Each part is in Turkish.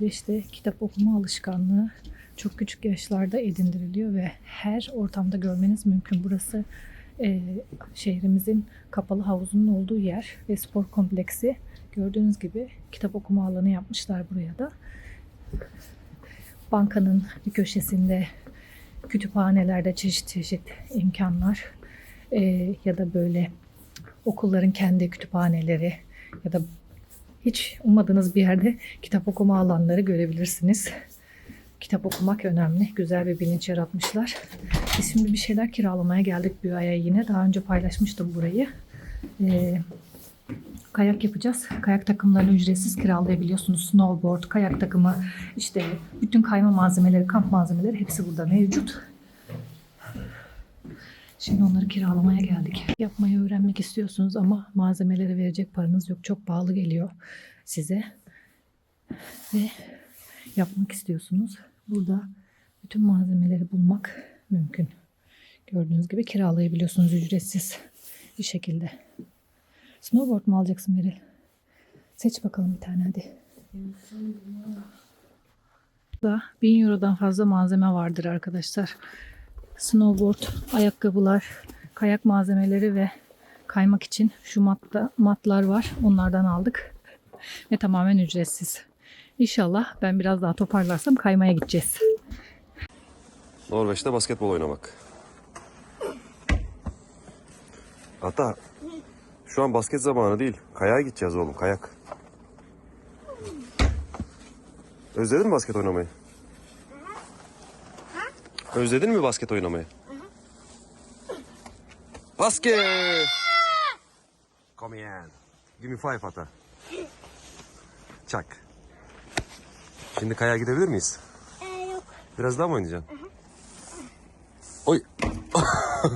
Ve işte kitap okuma alışkanlığı çok küçük yaşlarda edindiriliyor ve her ortamda görmeniz mümkün. Burası e, şehrimizin kapalı havuzunun olduğu yer ve spor kompleksi. Gördüğünüz gibi kitap okuma alanı yapmışlar buraya da. Bankanın bir köşesinde kütüphanelerde çeşit çeşit imkanlar e, ya da böyle okulların kendi kütüphaneleri ya da hiç ummadığınız bir yerde kitap okuma alanları görebilirsiniz. Kitap okumak önemli. Güzel bir bilinç yaratmışlar. Biz şimdi bir şeyler kiralamaya geldik aya yine. Daha önce paylaşmıştım burayı. Ee, kayak yapacağız. Kayak takımlarını ücretsiz kiralayabiliyorsunuz. Snowboard, kayak takımı, işte bütün kayma malzemeleri, kamp malzemeleri hepsi burada mevcut. Şimdi onları kiralamaya geldik. Yapmayı öğrenmek istiyorsunuz ama malzemelere verecek paranız yok. Çok pahalı geliyor size. Ve yapmak istiyorsunuz. Burada bütün malzemeleri bulmak mümkün. Gördüğünüz gibi kiralayabiliyorsunuz ücretsiz bir şekilde. Snowboard mu alacaksın Beril? Seç bakalım bir tane hadi. Burada 1000 Euro'dan fazla malzeme vardır arkadaşlar. Snowboard, ayakkabılar, kayak malzemeleri ve kaymak için şu matta, matlar var. Onlardan aldık. Ve tamamen ücretsiz. İnşallah ben biraz daha toparlarsam kaymaya gideceğiz. Norveç'te basketbol oynamak. Hatta şu an basket zamanı değil. Kayağa gideceğiz oğlum kayak. Özledin mi basket oynamayı? Özledin mi basket oynamayı? Basket! Come here. Give me five hata. Çak. Şimdi kayağa gidebilir miyiz? yok. Biraz daha mı oynayacaksın? Oy.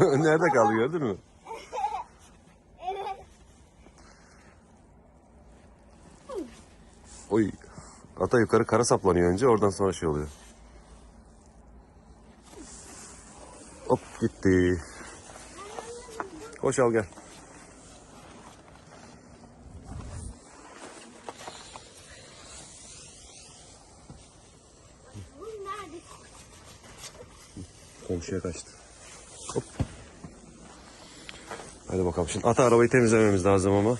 Nerede kaldı gördün mü? Oy. Ata yukarı kara saplanıyor önce oradan sonra şey oluyor. Hop gitti. Hoş al gel. Komşuya kaçtı. Hop. Hadi bakalım şimdi ata arabayı temizlememiz lazım ama.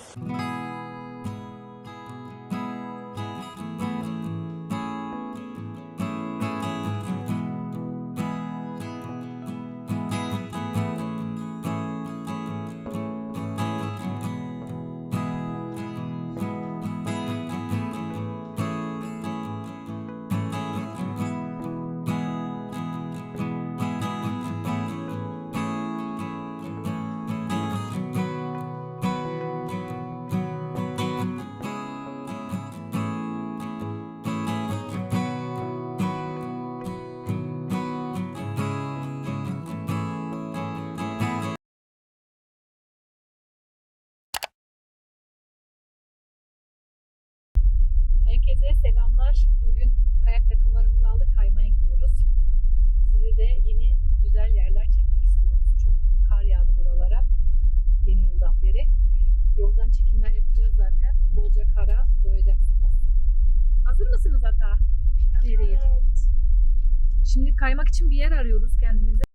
Selamlar. Bugün kayak takımlarımızı aldık. Kaymaya gidiyoruz. Size de yeni güzel yerler çekmek istiyoruz. Çok kar yağdı buralara. Yeni yıldan beri. Yoldan çekimler yapacağız zaten. Bolca kara doyacaksınız. Hazır mısınız Ata? Nereye? Şimdi kaymak için bir yer arıyoruz kendimize.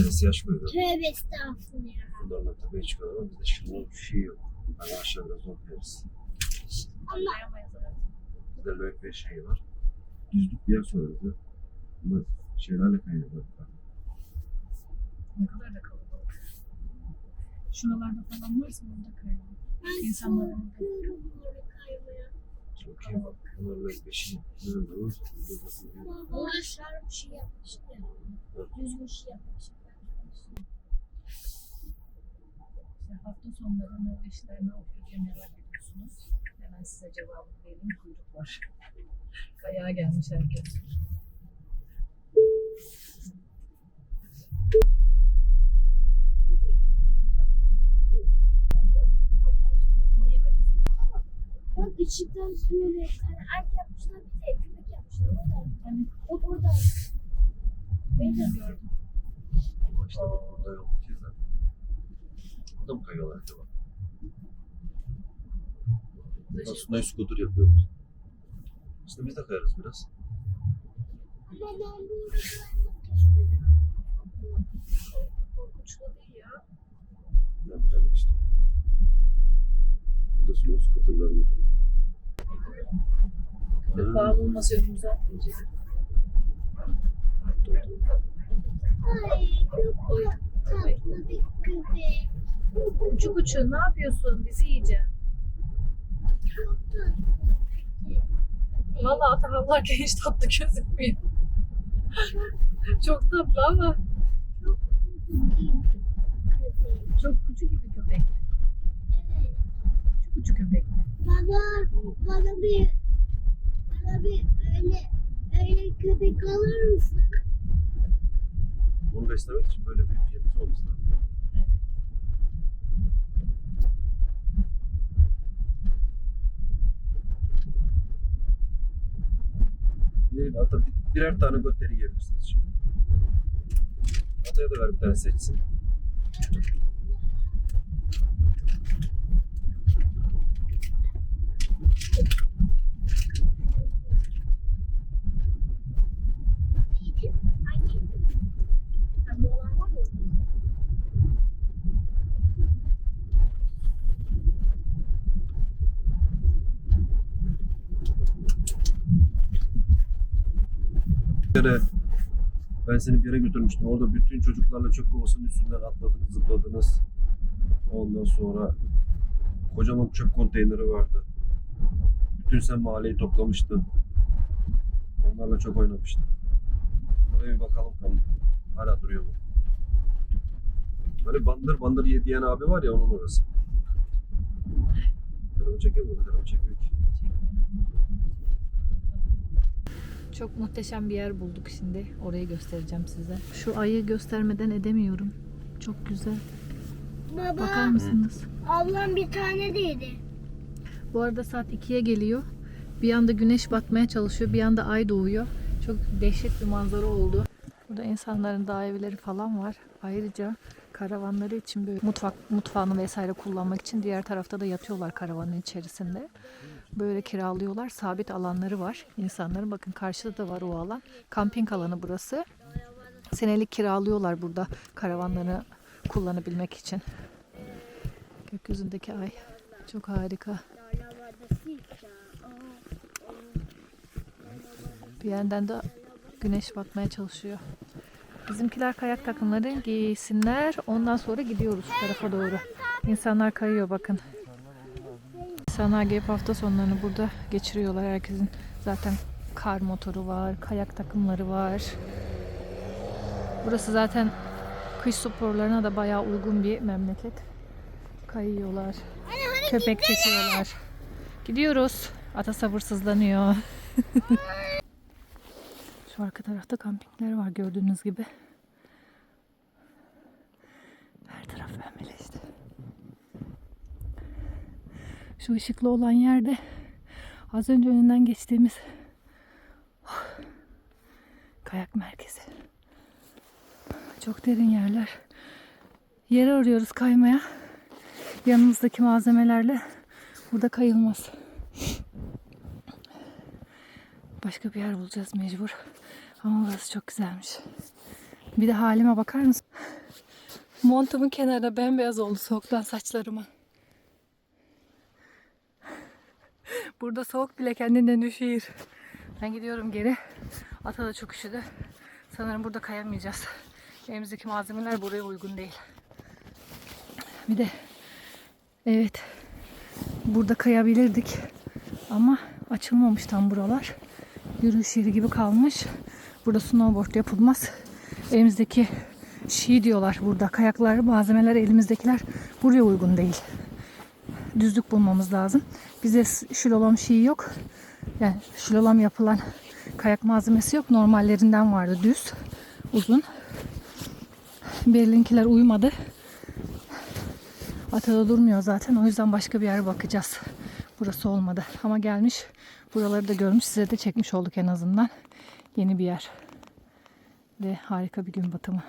Bir tanesi yaş koyuyor. Tövbe estağfurullah ya. Bunlarla tepeye çıkıyorlar ama bizde şimdi bir şey yok. Hani aşağı biraz zor kayarız. Allah. Bizde lök ve şey var. Düzlük bir yer soruyoruz ya. Bunlar şeylerle kayıyorlar. Ne kadar da kalabalık. Şuralarda falan varsa orada kayalım. Ben İnsanlar- korkuyorum böyle kaymaya. Çok iyi bak. Bunlar lök ve şey. Nerede olur? Baba. Uğraşlar bir şey yapmıştı. Düzgün şey yapmıştı. İşte hafta sonları işler ne diye merak ediyorsunuz. Hemen size cevabı vereyim. Kuyruk var. Kayağa gelmiş herkes. Yeme bizi. Bak ışıktan böyle hani erk yapmışlar bir de köpek yapmışlar. O da. Hani O burada. ben de gördüm. Bak burada yok ki Burada mı kayıyorlar acaba? Aslında skuter yapıyorlar. Aslında biz de kayarız biraz. Ama ben burada kaymak istiyorum. Korkunçlu değil ya. Yaptılar işte. Burada sürüyor skuterlar götürüyor. Köpek bağlı olması önümüze atlayacak. Ay çok tatlı bir köpek. Uçu uçu ne yapıyorsun? Bizi yiyeceksin. Çok tatlı bir köpek. Valla ata havlarken hiç tatlı gözükmüyor. Çok tatlı ama Çok tatlı bir köpek. çok küçük gibi köpek. Evet. Küçük küçük köpek. Baba, bana bir, bana bir öyle, öyle köpek alır mısın? Onu beslemek için böyle büyük bir yerimiz olması lazım. Evet. Bir, ata bir- birer tane götleri yiyebilirsiniz şimdi. Ataya da ver bir tane seçsin. Neydi? Hangi? Pembe olan var ya. Kere ben seni bir yere götürmüştüm. Orada bütün çocuklarla çöp kovasının üstünden atladınız, zıpladınız. Ondan sonra kocaman çöp konteyneri vardı. Bütün sen mahalleyi toplamıştın. Onlarla çok oynamıştın. Oraya bir bakalım kan. Hala duruyor mu? Böyle bandır bandır ye diyen abi var ya onun orası. Telefon çekiyor mu? Telefon çekmiyor ki. Çok muhteşem bir yer bulduk şimdi. Orayı göstereceğim size. Şu ayı göstermeden edemiyorum. Çok güzel. Bakar Baba, mısınız? ablam bir tane değdi. Bu arada saat 2'ye geliyor. Bir anda güneş batmaya çalışıyor. Bir anda ay doğuyor. Çok dehşet bir manzara oldu. Burada insanların dağ evleri falan var. Ayrıca karavanları için böyle mutfak mutfağını vesaire kullanmak için diğer tarafta da yatıyorlar karavanın içerisinde. Böyle kiralıyorlar. Sabit alanları var. İnsanların bakın karşıda da var o alan. Kamping alanı burası. Senelik kiralıyorlar burada karavanlarını kullanabilmek için. Gökyüzündeki ay çok harika. Bir yandan da güneş batmaya çalışıyor. Bizimkiler kayak takımları giysinler. Ondan sonra gidiyoruz tarafa doğru. İnsanlar kayıyor bakın. İnsanlar gelip hafta sonlarını burada geçiriyorlar. Herkesin zaten kar motoru var, kayak takımları var. Burası zaten kış sporlarına da bayağı uygun bir memleket. Kayıyorlar. Köpek çekiyorlar. Gidiyoruz. Ata sabırsızlanıyor. Şu arka tarafta kampingler var gördüğünüz gibi. Her taraf pembeleşti. Şu ışıklı olan yerde az önce önünden geçtiğimiz oh, kayak merkezi. Çok derin yerler. Yer arıyoruz kaymaya. Yanımızdaki malzemelerle burada kayılmaz. Başka bir yer bulacağız mecbur. Ama burası çok güzelmiş. Bir de halime bakar mısın? Montumun kenarında bembeyaz oldu soğuktan saçlarıma. Burada soğuk bile kendinden üşüyor. Ben gidiyorum geri. Ata da çok üşüdü. Sanırım burada kayamayacağız. Elimizdeki malzemeler buraya uygun değil. Bir de evet burada kayabilirdik. Ama açılmamış tam buralar. Yürüyüş yeri gibi kalmış. Burada snowboard yapılmaz. Elimizdeki şi diyorlar burada. Kayaklar, malzemeler elimizdekiler buraya uygun değil. Düzlük bulmamız lazım. Bizde şilolam şi yok. Yani şilolam yapılan kayak malzemesi yok. Normallerinden vardı düz, uzun. Berlinkiler uymadı. Atada durmuyor zaten. O yüzden başka bir yer bakacağız. Burası olmadı. Ama gelmiş. Buraları da görmüş. Size de çekmiş olduk en azından. Yeni bir yer. Ve harika bir gün batımı.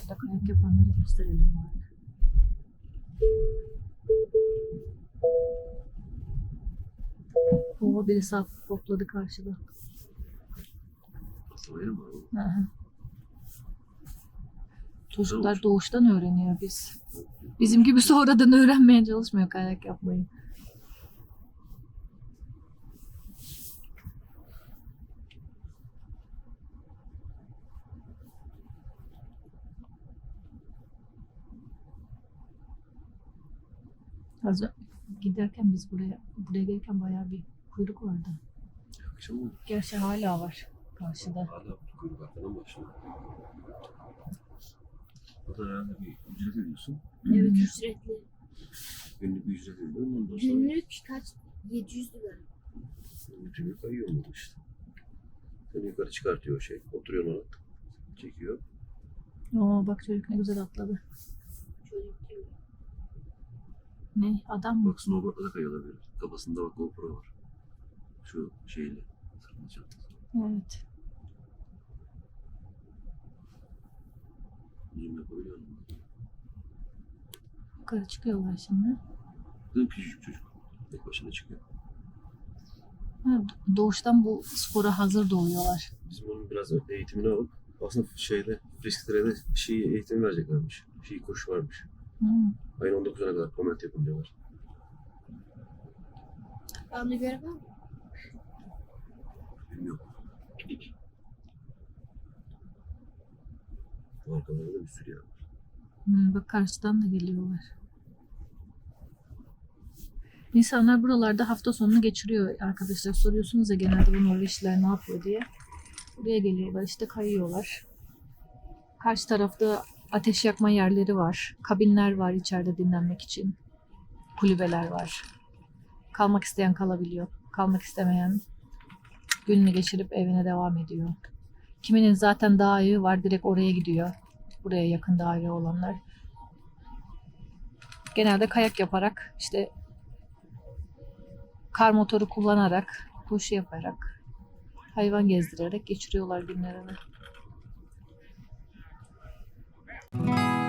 Burada kayak yapanları gösterelim bari. Oo biri saf topladı karşıda. Öyle mi? Hı hı. Çocuklar doğuştan öğreniyor biz. Bizim gibi sonradan öğrenmeye çalışmıyor kayak yapmayı. Az giderken biz buraya buraya gelirken bayağı bir kuyruk vardı. Akşam oldu. Gerçi hala var karşıda. Hala kuyruk arkadan başladı. O da herhalde bir ücret ödüyorsun. Evet. Ücretli. Günlük bir ücret ödüyorum. Ondan sonra Günlük kaç? 700 lira. bütün gün kayıyor olmadı işte. Seni yukarı çıkartıyor o şey. Oturuyorsun ona. Çekiyor. Oo bak çocuk ne güzel atladı. Çocuk diyor. Ne adam mı? Bak snowboard'a da kayıyorlar böyle. Kafasında bak GoPro var. Şu şeyle. Çantası. Evet. Zoom yapabiliyor musun? Yukarı çıkıyorlar şimdi. Kızım küçücük çocuk. Tek başına çıkıyor. Ha, doğuştan bu spora hazır doğuyorlar. Bizim onun biraz eğitimini alıp Aslında şeyde Friskler'de Şii eğitimi vereceklermiş. Şii kursu varmış. Hmm. Ayın 19'una kadar comment yapın diyorlar. Bana göre bak. Bilmiyorum. Bu arkalarda da bir sürü yer var. Hmm, bak karşıdan da geliyorlar. İnsanlar buralarda hafta sonunu geçiriyor arkadaşlar. Soruyorsunuz ya genelde bu Norveçliler ne yapıyor diye. Buraya geliyorlar işte kayıyorlar. Karşı tarafta ateş yakma yerleri var. Kabinler var içeride dinlenmek için. Kulübeler var. Kalmak isteyen kalabiliyor. Kalmak istemeyen gününü geçirip evine devam ediyor. Kiminin zaten dağ evi var direkt oraya gidiyor. Buraya yakın dağ evi olanlar. Genelde kayak yaparak işte kar motoru kullanarak, koşu yaparak, hayvan gezdirerek geçiriyorlar günlerini. Música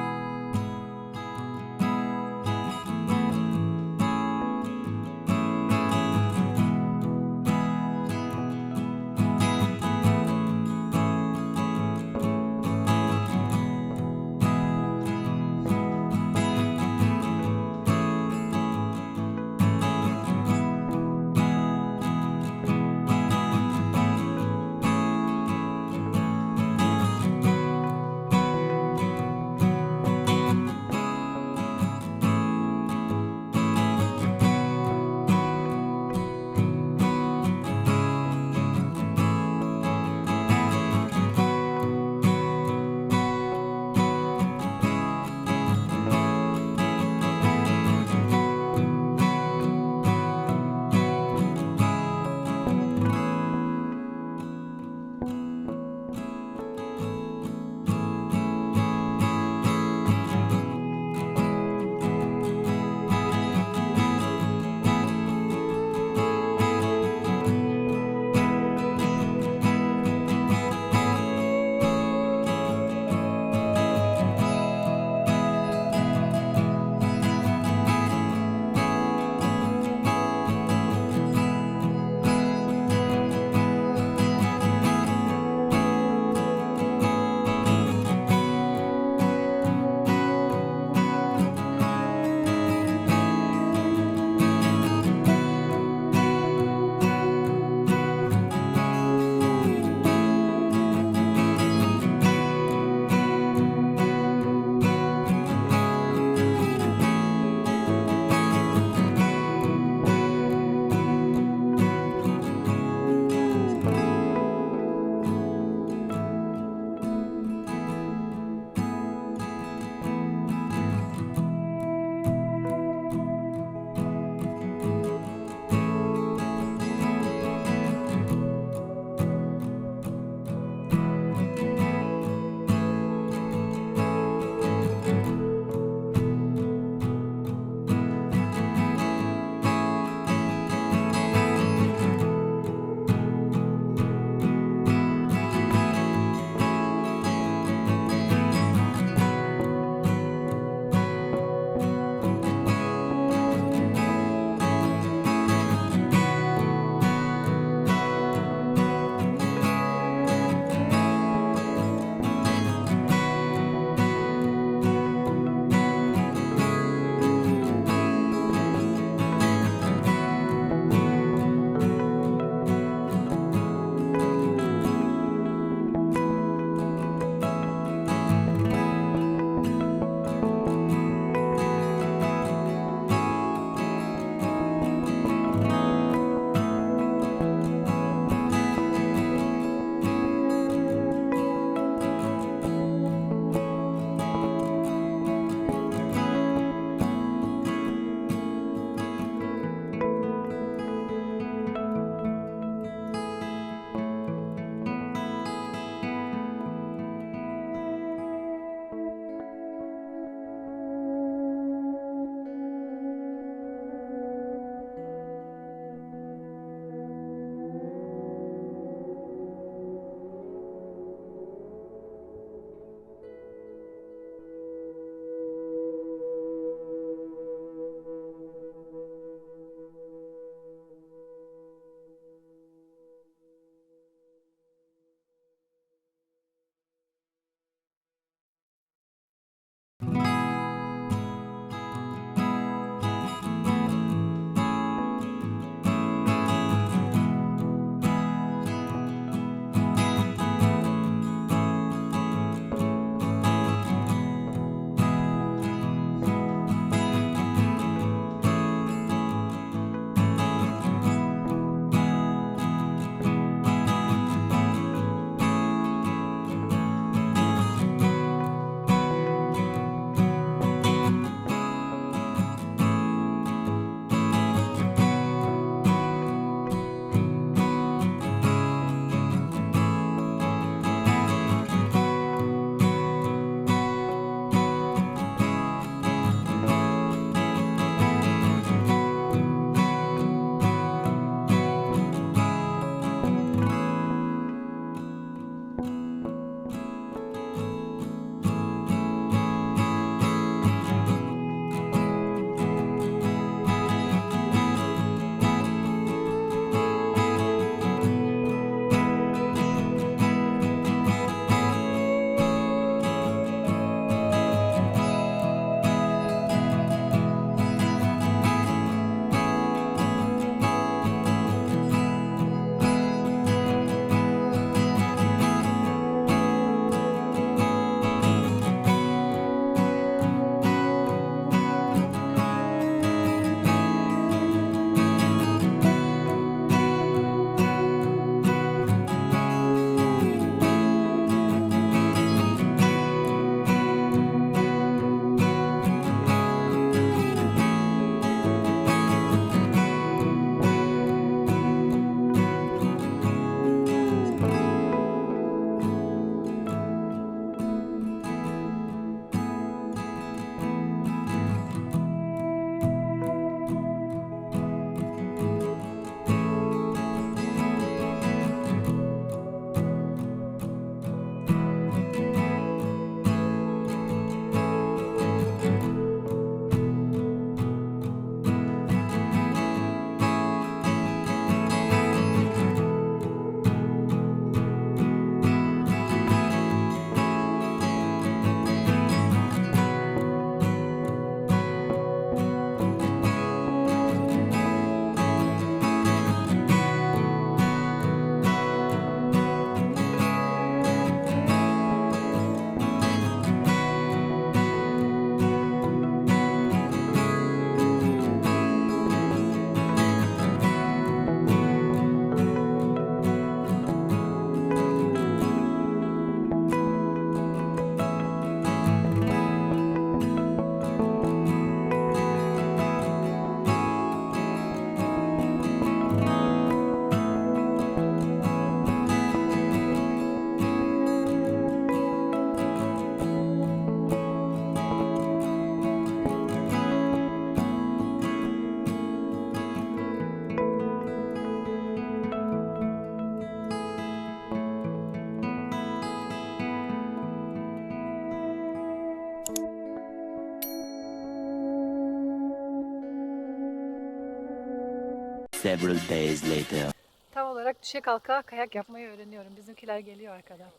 Several days later. Tam olarak düşe kalka kayak yapmayı öğreniyorum. Bizimkiler geliyor arkadan.